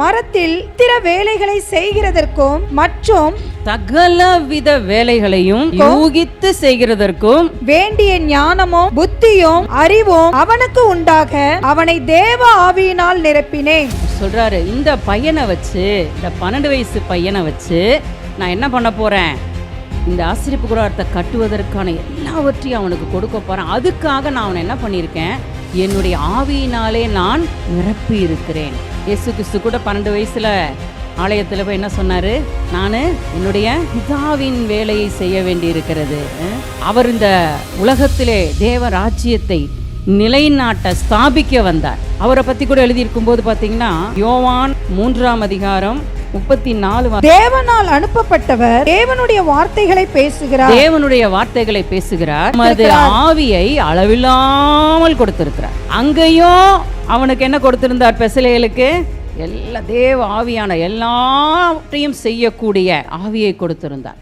மரத்தில் திற வேலைகளை செய்கிறதற்கும் மற்றும் சகலவித வேலைகளையும் யூகித்து செய்கிறதற்கும் வேண்டிய ஞானமும் புத்தியும் அறிவும் அவனுக்கு உண்டாக அவனை தேவ ஆவியினால் நிரப்பினேன். சொல்றாரு இந்த பையனை வச்சு இந்த பன்னெண்டு வயசு பையனை வச்சு நான் என்ன பண்ண போறேன்? இந்த ஆசிரியப்பு கூடாரத்தை கட்டுவதற்கான எல்லாவற்றையும் அவனுக்கு கொடுக்க போறேன். அதுக்காக நான் அவனை என்ன பண்ணியிருக்கேன்? என்னுடைய ஆவியினாலே நான் நிரப்பி இருக்கிறேன் இயேசு கிறிஸ்து கூட பன்னெண்டு வயசுல ஆலயத்தில் போய் என்ன சொன்னாரு? நான் என்னுடைய பிதாவின் வேலையை செய்ய வேண்டி இருக்கிறது அவர் இந்த உலகத்திலே தேவ ராஜ்யத்தை நிலைநாட்ட ஸ்தாபிக்க வந்தார். அவரை பத்தி கூட எழுதியிருக்கும் போது பாத்தீங்கன்னா யோவான் மூன்றாம் அதிகாரம் முப்பத்தி நாலு தேவனால் அனுப்பப்பட்டவர் தேவனுடைய வார்த்தைகளை பேசுகிறார். தேவனுடைய வார்த்தைகளை பேசுகிறார். அது ஆவியை அளவில்லாமல் கொடுத்திருக்கிறார். அங்கேயும் அவனுக்கு என்ன கொடுத்திருந்தார் பெசலேலுக்கு எல்லா தேவ ஆவியான எல்லாவற்றையும் செய்யக்கூடிய ஆவியை கொடுத்திருந்தார்.